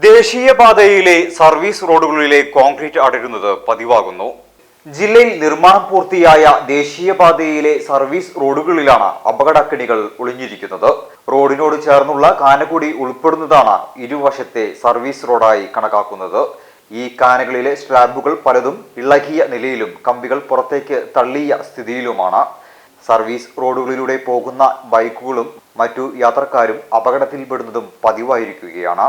ദേശീയപാതയിലെ service റോഡുകളിലെ concrete അടരുന്നത് പതിവാകുന്നു. ജില്ലയിൽ നിർമ്മാണം പൂർത്തിയായ ദേശീയപാതയിലെ സർവീസ് റോഡുകളിലാണ് അപകടക്കിണികൾ ഒളിഞ്ഞിരിക്കുന്നത്. റോഡിനോട് ചേർന്നുള്ള കാനകൂടി ഉൾപ്പെടുന്നതാണ് ഇരുവശത്തെ സർവീസ് റോഡായി കണക്കാക്കുന്നത്. ഈ കാനകളിലെ സ്ലാബുകൾ പലതും ഇളകിയ നിലയിലും കമ്പികൾ പുറത്തേക്ക് തള്ളിയ സ്ഥിതിയിലുമാണ്. സർവീസ് റോഡുകളിലൂടെ പോകുന്ന ബൈക്കുകളും മറ്റു യാത്രക്കാരും അപകടത്തിൽപ്പെടുന്നതും പതിവായിരിക്കുകയാണ്.